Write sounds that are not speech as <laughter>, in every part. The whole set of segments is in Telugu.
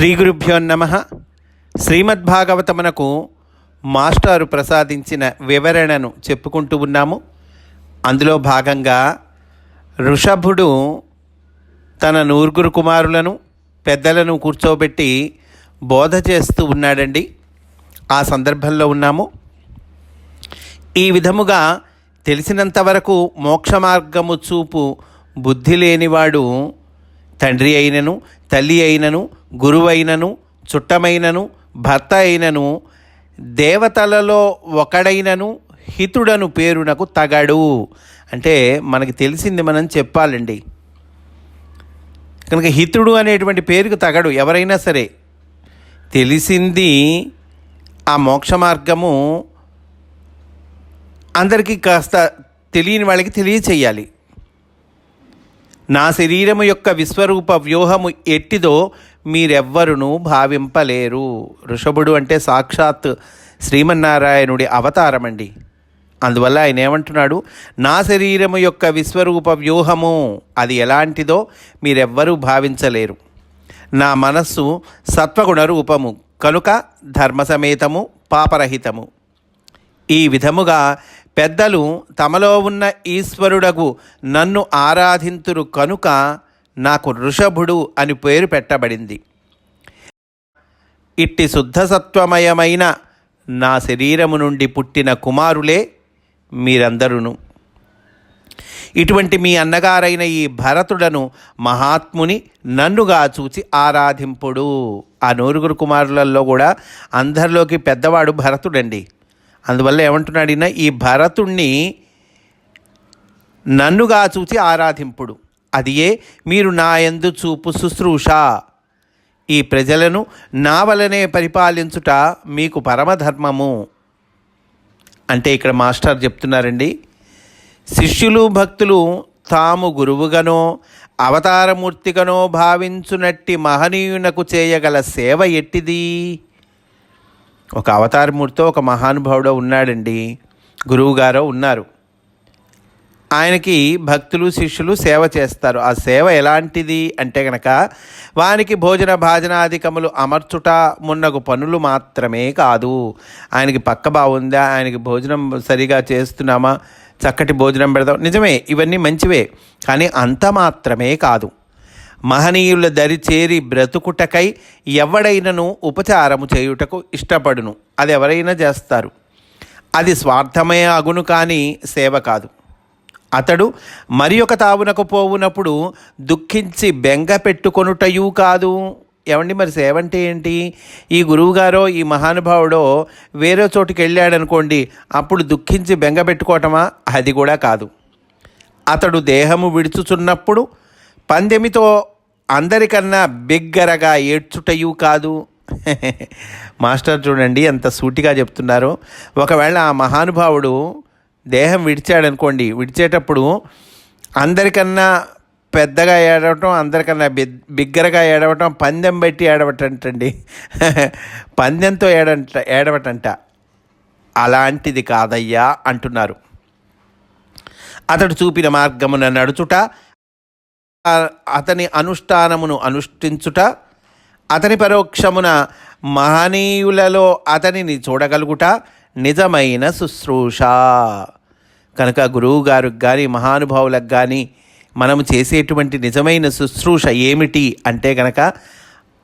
శ్రీ గురుభ్యో నమ. శ్రీమద్భాగవతమునకు మాస్టారు ప్రసాదించిన వివరణను చెప్పుకుంటూ ఉన్నాము. అందులో భాగంగా ఋషభుడు తన నూరుగురు కుమారులను పెద్దలను కూర్చోబెట్టి బోధ చేస్తూ ఉన్నాడండి. ఆ సందర్భంలో ఉన్నాము. ఈ విధముగా తెలిసినంత వరకు మోక్ష మార్గము చూపు బుద్ధి లేనివాడు తండ్రి అయినను తల్లి అయినను గురువైనను చుట్టమైనను భర్త అయినను దేవతలలో ఒకడైనను హితుడను పేరునకు తగడు. అంటే మనకి తెలిసింది మనం చెప్పాలండి. కనుక హితుడు అనేటువంటి పేరుకు తగడు ఎవరైనా సరే. తెలిసింది ఆ మోక్ష మార్గము అందరికీ కాస్త తెలియని వాళ్ళకి తెలియచేయాలి. నా శరీరము యొక్క విశ్వరూప వ్యూహము ఎట్టిదో మీరెవ్వరును భావింపలేరు. ఋషభుడు అంటే సాక్షాత్ శ్రీమన్నారాయణుడి అవతారమండి. అందువల్ల ఆయన ఏమంటున్నాడు నా శరీరము యొక్క విశ్వరూప వ్యూహము అది ఎలాంటిదో మీరెవ్వరూ భావించలేరు. నా మనస్సు సత్వగుణ రూపము కనుక ధర్మసమేతము పాపరహితము. ఈ విధముగా పెద్దలు తమలో ఉన్న ఈశ్వరుడగు నన్ను ఆరాధింతురు కనుక నాకు ఋషభుడు అని పేరు పెట్టబడింది. ఇట్టి శుద్ధసత్వమయమైన నా శరీరము నుండి పుట్టిన కుమారులే మీరందరును. ఇటువంటి మీ అన్నగారైన ఈ భరతుడను మహాత్ముని నన్నుగా చూచి ఆరాధింపుడు. ఆ నూరుగురు కుమారులలో కూడా అందరిలోకి పెద్దవాడు భరతుడండి. అందువల్ల ఏమంటున్నాడు ఈయన? ఈ భరతుణ్ణి నన్నుగా చూచి ఆరాధింపుడు. అదియే మీరు నా ఎందు చూపు శుశ్రూష. ఈ ప్రజలను నా వలనే పరిపాలించుట మీకు పరమధర్మము. అంటే ఇక్కడ మాస్టర్ చెప్తున్నారండి శిష్యులు భక్తులు తాము గురువుగానో అవతారమూర్తిగానో భావించునట్టి మహనీయునకు చేయగల సేవ ఎట్టిది? ఒక అవతారమూర్తితో ఒక మహానుభావుడో ఉన్నాడండి. గురువుగారో ఉన్నారు. ఆయనకి భక్తులు శిష్యులు సేవ చేస్తారు. ఆ సేవ ఎలాంటిది అంటే గనక వానికి భోజన భాజనాధికములు అమర్చుట మున్నగు పనులు మాత్రమే కాదు. ఆయనకి పక్క బాగుందా ఆయనకి భోజనం సరిగా చేస్తున్నామా? చక్కటి భోజనం పెడదాం నిజమే ఇవన్నీ మంచివే కానీ అంత మాత్రమే కాదు. మహనీయుల దరి చేరి బ్రతుకుటకై ఎవడైనను ఉపచారము చేయుటకు ఇష్టపడును. అది ఎవరైనా చేస్తారు. అది స్వార్థమే అగును కానీ సేవ కాదు. అతడు మరి ఒక తావునకు పోవునప్పుడు దుఃఖించి బెంగ పెట్టుకొనుటయూ కాదు. ఏమండి మరి సేవ అంటే ఏంటి? ఈ గురువుగారో ఈ మహానుభావుడో వేరే చోటుకి వెళ్ళాడనుకోండి అప్పుడు దుఃఖించి బెంగ పెట్టుకోవటమా అది కూడా కాదు. అతడు దేహము విడుచుచున్నప్పుడు పందెమితో అందరికన్నా బిగ్గరగా ఏడ్చుటయు కాదు. <laughs> మాస్టర్ చూడండి ఎంత సూటిగా చెప్తున్నారో. ఒకవేళ ఆ మహానుభావుడు దేహం విడిచాడనుకోండి విడిచేటప్పుడు అందరికన్నా పెద్దగా ఏడవటం అందరికన్నా బి బిగ్గరగా ఏడవటం పందెం బట్టి ఏడవటంటండి. <laughs> పందెంతో ఏడంట ఏడవటంట. అలాంటిది కాదయ్యా అంటున్నారు. అతడు చూపిన మార్గమున నడుచుట అతని అనుష్ఠానమును అనుష్ఠించుట అతని పరోక్షమున మహనీయులలో అతనిని చూడగలుగుట నిజమైన శుశ్రూష. కనుక గురువు గారికి కానీ మహానుభావులకు కానీ మనము చేసేటువంటి నిజమైన శుశ్రూష ఏమిటి అంటే కనుక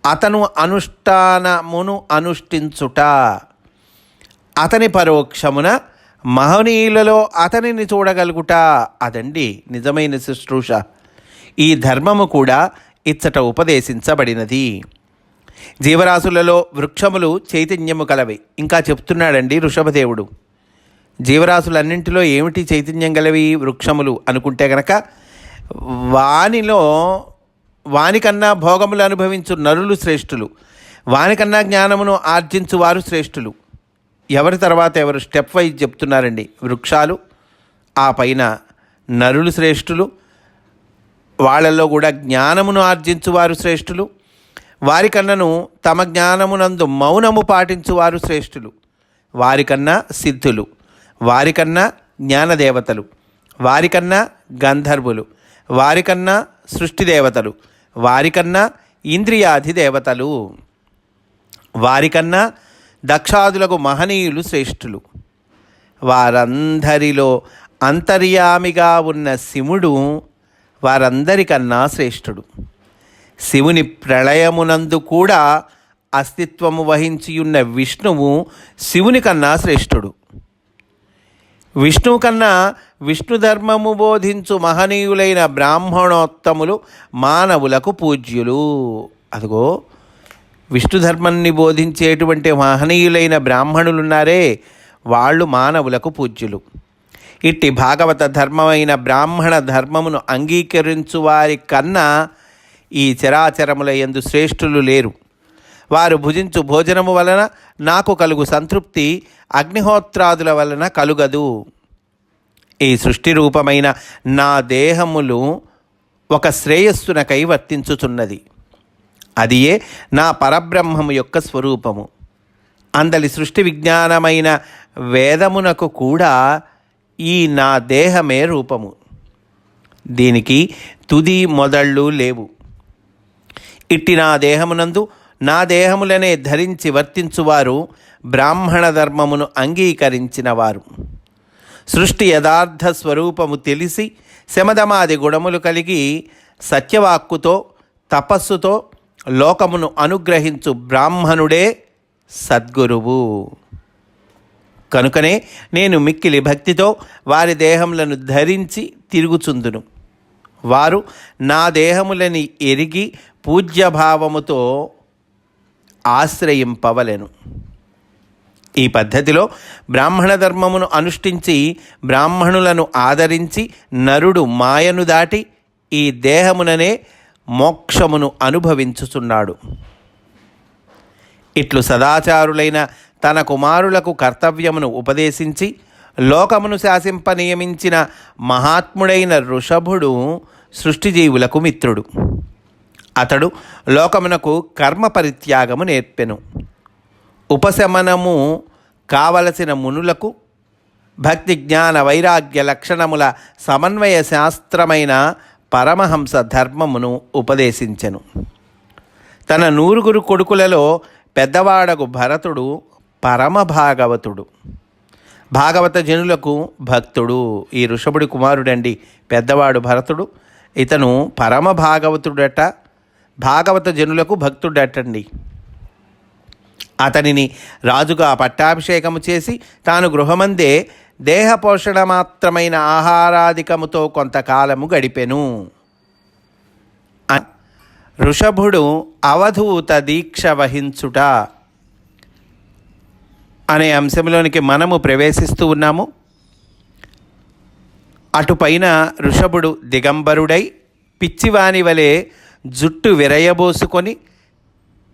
అతను అనుష్ఠానమును అనుష్ఠించుట అతని పరోక్షమున మహనీయులలో అతనిని చూడగలుగుట అదండి నిజమైన శుశ్రూష. ఈ ధర్మము కూడా ఇచ్చట ఉపదేశించబడినది. జీవరాశులలో వృక్షములు చైతన్యము కలవి. ఇంకా చెప్తున్నాడండి ఋషభదేవుడు. జీవరాశులన్నింటిలో ఏమిటి చైతన్యం గలవి వృక్షములు అనుకుంటే గనక వానిలో వానికన్నా భోగములు అనుభవించు నరులు శ్రేష్ఠులు. వానికన్నా జ్ఞానమును ఆర్జించు వారు శ్రేష్ఠులు. ఎవరి తర్వాత ఎవరు స్టెప్ వైజ్ చెప్తున్నారండి. వృక్షాలు ఆ పైన నరులు శ్రేష్ఠులు వాళ్ళల్లో కూడా జ్ఞానమును ఆర్జించువారు శ్రేష్ఠులు. వారికన్నను తమ జ్ఞానమునందు మౌనము పాటించువారు శ్రేష్ఠులు. వారికన్నా సిద్ధులు. వారికన్నా జ్ఞానదేవతలు. వారికన్నా గంధర్వులు. వారికన్నా సృష్టి దేవతలు వారికన్నా ఇంద్రియాధి దేవతలు వారికన్నా దక్షాదులకు మహనీయులు శ్రేష్ఠులు. వారందరిలో అంతర్యామిగా ఉన్న శివుడు వారందరికన్నా శ్రేష్ఠుడు. శివుని ప్రళయమునందు కూడా అస్తిత్వము వహించియున్న విష్ణువు శివుని కన్నా శ్రేష్ఠుడు. విష్ణువు కన్నా విష్ణు ధర్మము బోధించు మహనీయులైన బ్రాహ్మణోత్తములు మానవులకు పూజ్యులు. అదిగో విష్ణు ధర్మాన్ని బోధించేటువంటి మహనీయులైన బ్రాహ్మణులున్నారే వాళ్ళు మానవులకు పూజ్యులు. ఇట్టి భాగవత ధర్మమైన బ్రాహ్మణ ధర్మమును అంగీకరించు వారి కన్నా ఈ చరాచరముల ఎందు శ్రేష్ఠులు లేరు. వారు భుజించు భోజనము వలన నాకు కలుగు సంతృప్తి అగ్నిహోత్రాదుల వలన కలుగదు. ఈ సృష్టి రూపమైన నా దేహములు ఒక శ్రేయస్సునకై వర్తించుచున్నది. అదియే నా పరబ్రహ్మము యొక్క స్వరూపము. అందలి సృష్టి విజ్ఞానమైన వేదమునకు కూడా ఈ నా దేహమే రూపము. దీనికి తుది మొదళ్ళు లేవు. ఇట్టి నా దేహమునందు నా దేహములనే ధరించి వర్తించువారు బ్రాహ్మణ ధర్మమును అంగీకరించిన వారు. సృష్టి యథార్థ స్వరూపము తెలిసి శమదమాది గుణములు కలిగి సత్యవాక్కుతో తపస్సుతో లోకమును అనుగ్రహించు బ్రాహ్మణుడే సద్గురువు. కనుకనే నేను మిక్కిలి భక్తితో వారి దేహములను ధరించి తిరుగుచుందును. వారు నా దేహములని ఎరిగి పూజ్యభావముతో ఆశ్రయింపవలెను. ఈ పద్ధతిలో బ్రాహ్మణ ధర్మమును అనుష్ఠించి బ్రాహ్మణులను ఆదరించి నరుడు మాయను దాటి ఈ దేహముననే మోక్షమును అనుభవించుచున్నాడు. ఇట్లు సదాచారులైన తన కుమారులకు కర్తవ్యమును ఉపదేశించి లోకమును శాసింప నియమించిన మహాత్ముడైన ఋషభుడు సృష్టిజీవులకు మిత్రుడు. అతడు లోకమునకు కర్మ పరిత్యాగము నేర్పెను. ఉపశమనము కావలసిన మునులకు భక్తి జ్ఞాన వైరాగ్య లక్షణముల సమన్వయ శాస్త్రమైన పరమహంస ధర్మమును ఉపదేశించెను. తన నూరుగురు కొడుకులలో పెద్దవాడగు భరతుడు పరమ భాగవతుడు భాగవత జనులకు భక్తుడు. ఈ ఋషభుడి కుమారుడండి పెద్దవాడు భరతుడు. ఇతను పరమ భాగవతుడట భాగవత జనులకు భక్తుడటండి. అతనిని రాజుగా పట్టాభిషేకము చేసి తాను గృహమందే దేహపోషణ మాత్రమైన ఆహారాధికముతో కొంతకాలము గడిపెను. ఋషభుడు అవధూత దీక్ష వహించుట అనే అంశంలోనికి మనము ప్రవేశిస్తూ ఉన్నాము. అటుపైన ఋషభుడు దిగంబరుడై పిచ్చివాని వలె జుట్టు విరయబోసుకొని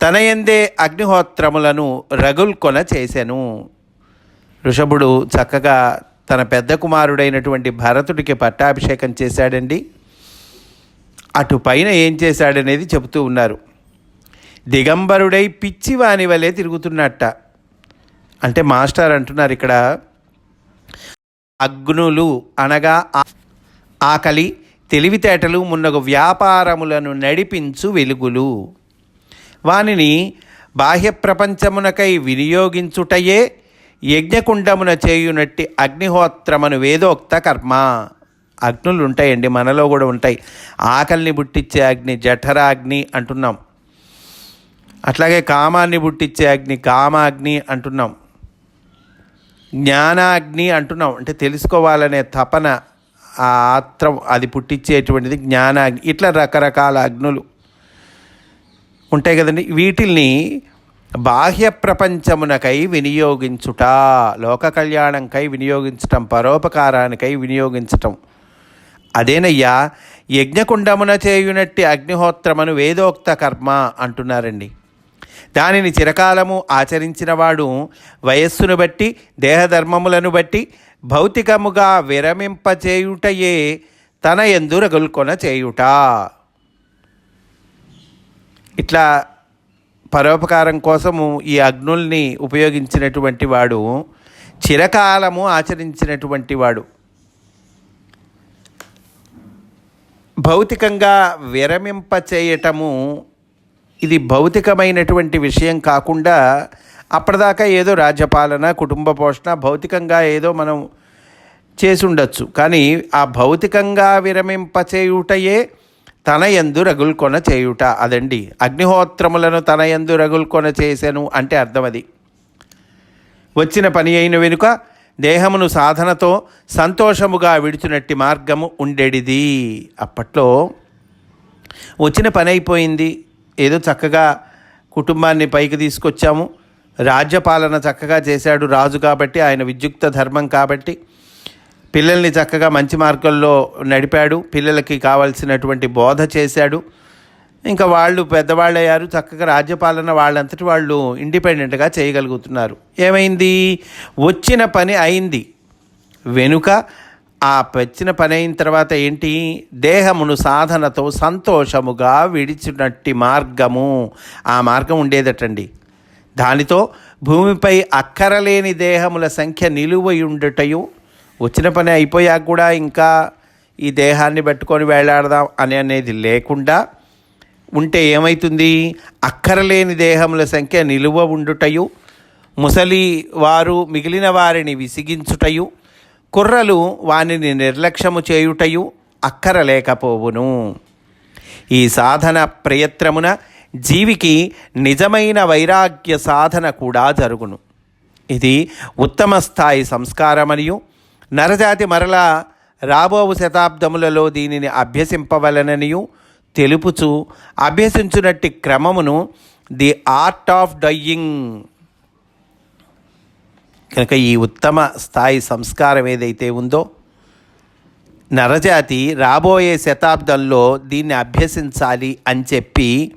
తనయందే అగ్నిహోత్రములను రగుల్కొన చేశాను ఋషభుడు చక్కగా తన పెద్ద కుమారుడైనటువంటి భరతుడికి పట్టాభిషేకం చేశాడండి. అటు పైన ఏం చేశాడనేది చెబుతూ ఉన్నారు. దిగంబరుడై పిచ్చివాని వలె తిరుగుతున్నట్ట. అంటే మాస్టర్ అంటున్నారు ఇక్కడ అగ్నులు అనగా ఆకలి తెలివితేటలు మున్నగు వ్యాపారములను నడిపించు వెలుగులు. వానిని బాహ్య ప్రపంచమునకై వినియోగించుటయే యజ్ఞకుండమున చేయునట్టి అగ్నిహోత్రమను వేదోక్త కర్మ. అగ్నులు ఉంటాయండి మనలో కూడా ఉంటాయి. ఆకలిని పుట్టించే అగ్ని జఠరాగ్ని అంటున్నాం. అట్లాగే కామాన్ని పుట్టించే అగ్ని కామాగ్ని అంటున్నాం. జ్ఞానాగ్ని అంటున్నాం. అంటే తెలుసుకోవాలనే తపన ఆ ఆత్రం అది పుట్టించేటువంటిది జ్ఞానాగ్ని. ఇట్లా రకరకాల అగ్నులు ఉంటాయి కదండి. వీటిల్ని బాహ్య ప్రపంచమునకై వినియోగించుట లోక కళ్యాణంకై వినియోగించటం పరోపకారానికై వినియోగించటం. అదేనయ్యా యజ్ఞకుండమున చేయునట్టి అగ్నిహోత్రమను వేదోక్త కర్మ అంటున్నారండి. దానిని చిరకాలము ఆచరించినవాడు వయస్సును బట్టి దేహధర్మములను బట్టి భౌతికముగా విరమింపచేయుటయే తన ఎందు రగుల్కొన చేయుట. ఇట్లా పరోపకారం కోసము ఈ అగ్నుల్ని ఉపయోగించినటువంటి వాడు చిరకాలము ఆచరించినటువంటి వాడు. భౌతికంగా విరమింప చేయటము ఇది భౌతికమైనటువంటి విషయం కాకుండా అప్పటిదాకా ఏదో రాజ్యపాలన కుటుంబ పోషణ భౌతికంగా ఏదో మనం చేసి ఉండొచ్చు కానీ ఆ భౌతికంగా విరమింపచేయుటయే తన యందు రగుల్కొన చేయుట అదండి. అగ్నిహోత్రములను తన యందు రగుల్కొన చేశాను అంటే అర్థం అది. వచ్చిన పని అయిన వెనుక దేహమును సాధనతో సంతోషముగా విడిచినట్టి మార్గము ఉండేడిది. అప్పట్లో వచ్చిన పని అయిపోయింది. ఏదో చక్కగా కుటుంబాన్ని పైకి తీసుకొచ్చాము. రాజ్యపాలన చక్కగా చేశాడు రాజు కాబట్టి ఆయన విద్యుక్త ధర్మం కాబట్టి. పిల్లల్ని చక్కగా మంచి మార్గంలో నడిపాడు. పిల్లలకి కావాల్సినటువంటి బోధ చేశాడు. ఇంకా వాళ్ళు పెద్దవాళ్ళు అయ్యారు చక్కగా రాజ్యపాలన వాళ్ళంతటి వాళ్ళు ఇండిపెండెంట్గా చేయగలుగుతున్నారు. ఏమైంది? వచ్చిన పని అయింది. వెనుక ఆ వచ్చిన పని అయిన తర్వాత ఏంటి? దేహమును సాధనతో సంతోషముగా విడిచినట్టి మార్గము. ఆ మార్గం ఉండేదటండి. దానితో భూమిపై అక్కరలేని దేహముల సంఖ్య నిలువయుండుటయు వచ్చిన పని అయిపోయాక కూడా ఇంకా ఈ దేహాన్ని పెట్టుకొని వేలాడదాం అని అనేది లేకుండా ఉంటే ఏమవుతుంది అక్కరలేని దేహముల సంఖ్య నిలువ ఉండుటయు. ముసలి వారు మిగిలిన వారిని విసిగించుటయు. కుర్రలు వానిని నిర్లక్ష్యము చేయుటయు అక్కరలేకపోవును. ఈ సాధన ప్రయత్నమున జీవికి నిజమైన వైరాగ్య సాధన కూడా జరుగును. ఇది ఉత్తమ స్థాయి సంస్కారమనియు. నరజాతి మరలా రాబోవు శతాబ్దములలో దీనిని అభ్యసింపవలననియు తెలుపుచు అభ్యసించునట్టి క్రమమును ది ఆర్ట్ ఆఫ్ డయ్యింగ్ కనుక ఈ ఉత్తమ స్థాయి సంస్కారం ఏదైతే ఉందో నరజాతి రాబోయే శతాబ్దంలో దీన్ని అభ్యసించాలి అని చెప్పి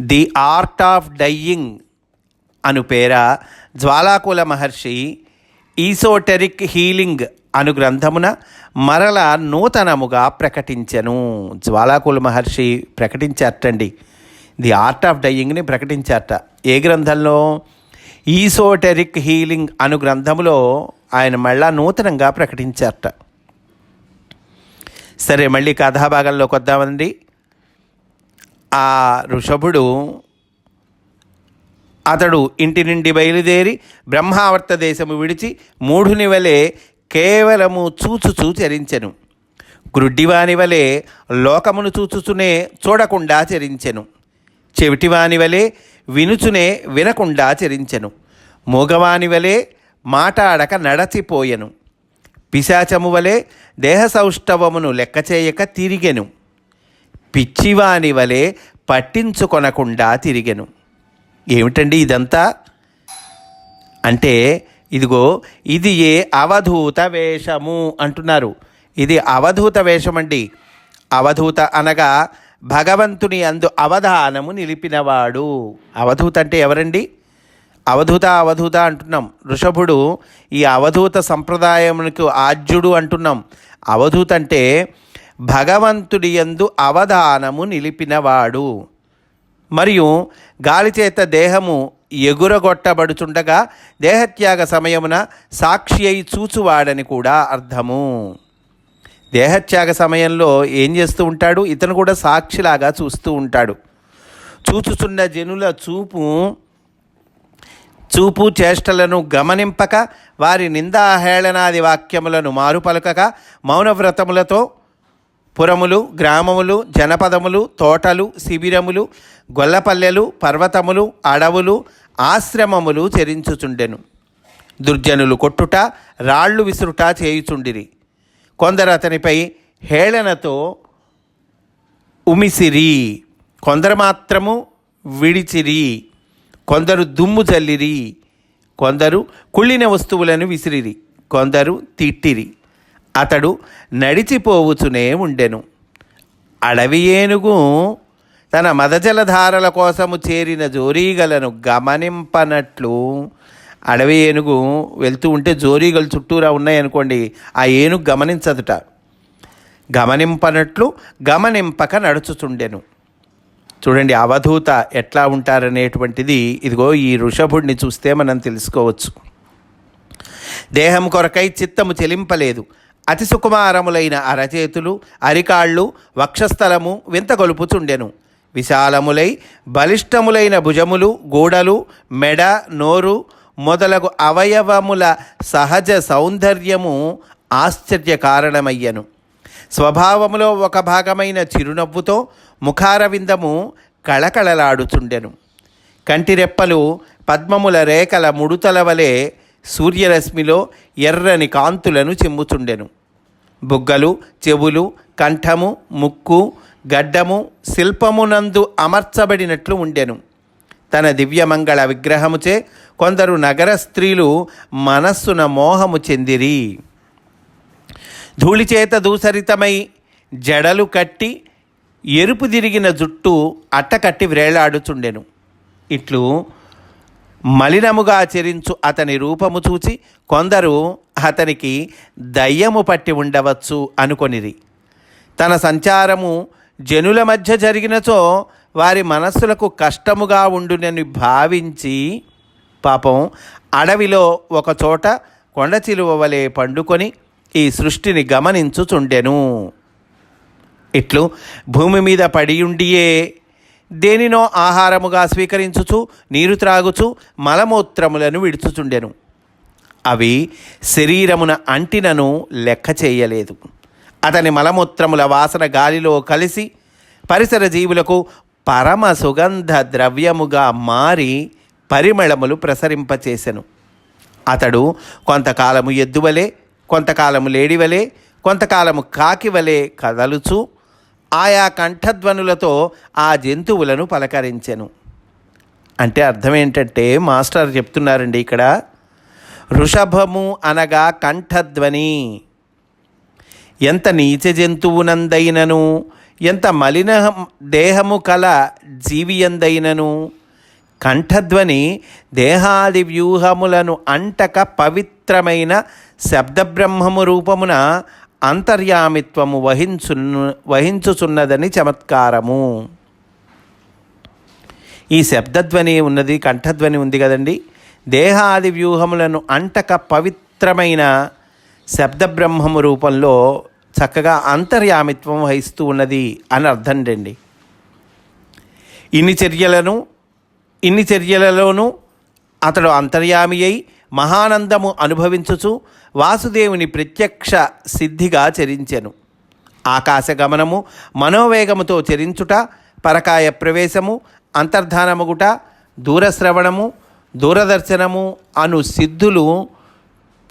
ది ఆర్ట్ ఆఫ్ డయ్యింగ్ అను పేర జ్వాలాకుల మహర్షి ఈసోటెరిక్ హీలింగ్ అను గ్రంథమున మరల నూతనముగా ప్రకటించెను. జ్వాలాకుల మహర్షి ప్రకటించారటండి. ది ఆర్ట్ ఆఫ్ డయ్యింగ్ని ప్రకటించారట. ఏ గ్రంథంలో? ఈసోటెరిక్ హీలింగ్ అను గ్రంథములో ఆయన మళ్ళా నూతనంగా ప్రకటించారట. సరే మళ్ళీ కథాభాగంలోకి వద్దామండి ఆ ఋషభుడు అతడు ఇంటి నుండి బయలుదేరి బ్రహ్మావర్త దేశము విడిచి మూఢుని వలె కేవలము చూచుచూ చరించెను. గ్రుడ్డివాని వలె లోకమును చూచుచునే చూడకుండా చరించెను. చెవిటివాని వలె వినుచునే వినకుండా చరించెను. మూగవాని వలె మాటాడక నడచిపోయెను. పిశాచము వలె దేహ లెక్కచేయక లెక్క చేయక తిరిగెను. పిచ్చివాని వలె పట్టించుకొనకుండా తిరిగెను. ఏమిటండి ఇదంతా? అంటే ఇదిగో ఇది ఏ అవధూత వేషము అంటున్నారు. ఇది అవధూత వేషమండి. అవధూత అనగా భగవంతుని అందు అవధానము నిలిపినవాడు. అవధూత అంటే ఎవరండి? అవధూత అవధూత అంటున్నాం. ఋషభుడు ఈ అవధూత సంప్రదాయమునకు ఆజ్యుడు అంటున్నాం. అవధూత అంటే భగవంతుడి యందు అవధానము నిలిపినవాడు. మరియు గాలిచేత దేహము ఎగురగొట్టబడుచుండగా దేహత్యాగ సమయమున సాక్షి అయి చూచువాడని కూడా అర్థము. దేహత్యాగ సమయంలో ఏం చేస్తూ ఉంటాడు? ఇతను కూడా సాక్షిలాగా చూస్తూ ఉంటాడు. చూచుచున్న జనుల చూపు చూపు చేష్టలను గమనింపక వారి నిందాహేళనాది వాక్యములను మారుపలకక మౌనవ్రతములతో పురములు గ్రామములు జనపదములు తోటలు శిబిరములు గొల్లపల్లెలు పర్వతములు అడవులు ఆశ్రమములు చెరించుచుండెను. దుర్జనులు కొట్టుట రాళ్ళు విసురుట చేయుచుండిరి. కొందరు అతనిపై హేళనతో ఉమిసిరి. కొందరు మాత్రము విడిచిరి. కొందరు దుమ్ము చల్లిరి కొందరు కుళ్ళిన వస్తువులను విసిరిరి. కొందరు తిట్టిరి. అతడు నడిచిపోవుచునే ఉండెను. అడవి ఏనుగు తన మదజలధారల కోసము చేరిన జోరీగలను గమనింపనట్లు అడవి ఏనుగు వెళ్తూ ఉంటే జోరీగలు చుట్టూరా ఉన్నాయనుకోండి ఆ ఏనుగు గమనించదుట. గమనింపనట్లు గమనింపక నడుచుచుండెను చూడండి అవధూత ఎట్లా ఉంటారనేటువంటిది ఇదిగో ఈ ఋషభుడిని చూస్తే మనం తెలుసుకోవచ్చు. దేహం కొరకై చిత్తము చెలింపలేదు. అతి సుకుమారములైన అరచేతులు అరికాళ్ళు వక్షస్థలము వింత గొలుపుచుండెను. విశాలములై బలిష్టములైన భుజములు గూడలు మెడ నోరు మొదలగు అవయవముల సహజ సౌందర్యము ఆశ్చర్య కారణమయ్యను. స్వభావములో ఒక భాగమైన చిరునవ్వుతో ముఖారవిందము కళకళలాడుచుండెను. కంటిరెప్పలు పద్మముల రేఖల ముడుతల వలె సూర్యరశ్మిలో ఎర్రని కాంతులను చెమ్ముచుండెను. బుగ్గలు చెవులు కంఠము ముక్కు గడ్డము శిల్పమునందు అమర్చబడినట్లు ఉండెను. తన దివ్యమంగళ విగ్రహముచే కొందరు నగర స్త్రీలు మనస్సున మోహము చెందిరి. ధూళిచేత దూసరితమై జడలు కట్టి ఎరుపు తిరిగిన జుట్టు అట్టకట్టి వ్రేలాడుచుండెను ఇట్లు మలినముగా చెరించు అతని రూపము చూచి కొందరు అతనికి దయ్యము పట్టి ఉండవచ్చు అనుకొనిరి. తన సంచారము జనుల మధ్య జరిగినచో వారి మనస్సులకు కష్టముగా ఉండునని భావించి పాపం అడవిలో ఒకచోట కొండ చిలువ వలె పండుకొని ఈ సృష్టిని గమనించుచుండెను. ఇట్లు భూమి మీద పడియుండియే దేనినో ఆహారముగా స్వీకరించుచు నీరు త్రాగుచు మలమూత్రములను విడుచుచుండెను. అవి శరీరమున అంటినను లెక్క చేయలేదు. అతని మలమూత్రముల వాసన గాలిలో కలిసి పరిసర జీవులకు పరమ సుగంధ ద్రవ్యముగా మారి పరిమళములు ప్రసరింపచేసెను. అతడు కొంతకాలము ఎద్దువలే కొంతకాలము లేడివలే కొంతకాలము కాకివలే కదలుచు ఆయా కంఠధ్వనులతో ఆ జంతువులను పలకరించెను. అంటే అర్థం ఏంటంటే మాస్టర్ చెప్తున్నారండి ఇక్కడ వృషభము అనగా కంఠధ్వని. ఎంత నీచ జంతువునందైనను ఎంత మలిన దేహము కల జీవియందైనను. కంఠధ్వని దేహాది వ్యూహములను అంటక పవిత్రమైన శబ్దబ్రహ్మము రూపమున అంతర్యామిత్వము వహించు వహించుచున్నదని చమత్కారము. ఈ శబ్దధ్వని ఉన్నది కంఠధ్వని ఉంది కదండి. దేహాది వ్యూహములను అంటక పవిత్రమైన శబ్దబ్రహ్మము రూపంలో చక్కగా అంతర్యామిత్వం వహిస్తూ ఉన్నది అని అర్థం రండి. ఇన్ని చర్యలను ఇన్ని చర్యలలోనూ అతడు అంతర్యామి అయి మహానందము అనుభవించుచు వాసుదేవుని ప్రత్యక్ష సిద్ధిగా చరించెను. ఆకాశగమనము మనోవేగముతో చరించుట పరకాయ ప్రవేశము అంతర్ధానముగుట దూరశ్రవణము దూరదర్శనము అను సిద్ధులు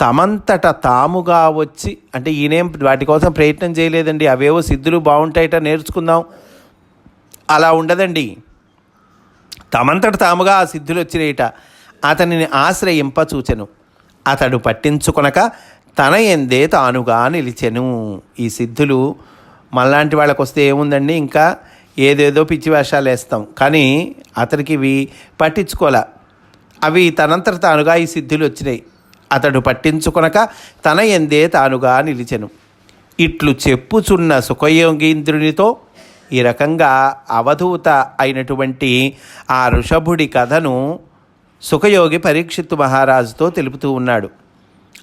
తమంతట తాముగా వచ్చి అంటే ఈయనేం వాటి కోసం ప్రయత్నం చేయలేదండి. అవేవో సిద్ధులు బాగుంటాయట నేర్చుకుందాం. అలా ఉండదండి. తమంతట తాముగా ఆ సిద్ధులు వచ్చినాయిట. అతనిని ఆశ్రయింపచూచెను. అతడు పట్టించుకొనక తన ఎందే తానుగా నిలిచెను. ఈ సిద్ధులు మళ్ళాంటి వాళ్ళకు వస్తే ఏముందండి? ఇంకా ఏదేదో పిచ్చి వేషాలు వేస్తాం. కానీ అతనికి ఇవి పట్టించుకోలే. అవి తనంతట తానుగా ఈ సిద్ధులు వచ్చినాయి. అతడు పట్టించుకొనక తన ఎందే తానుగా నిలిచెను. ఇట్లు చెప్పుచున్న సుఖయోగీంద్రునితో ఈ రకంగా అవధూత అయినటువంటి ఆ ఋషభుడి కథను సుఖయోగి పరీక్షిత్తు మహారాజుతో తెలుపుతూ ఉన్నాడు.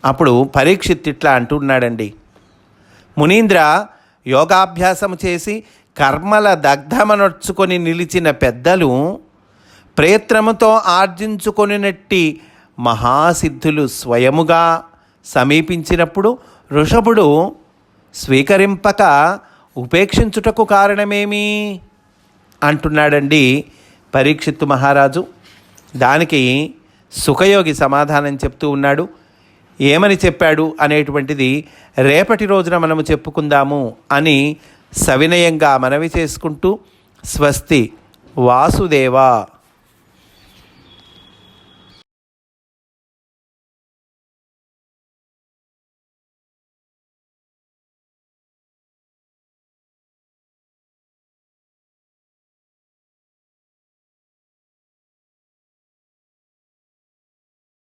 అప్పుడు పరీక్షిత్ ఇట్లా అంటున్నాడండి. మునీంద్ర యోగాభ్యాసం చేసి కర్మల దగ్ధమనొచ్చుకొని నిలిచిన పెద్దలు ప్రయత్నముతో ఆర్జించుకొనినట్టి మహాసిద్ధులు స్వయముగా సమీపించినప్పుడు ఋషభుడు స్వీకరింపక ఉపేక్షించుటకు కారణమేమి? అంటున్నాడండి పరీక్షిత్తు మహారాజు. దానికి సుఖయోగి సమాధానం చెప్తూ ఉన్నాడు. ఏమని చెప్పాడు అనేటువంటిది రేపటి రోజున మనము చెప్పుకుందాము అని సవినయంగా మనవి చేసుకుంటూ స్వస్తి వాసుదేవా.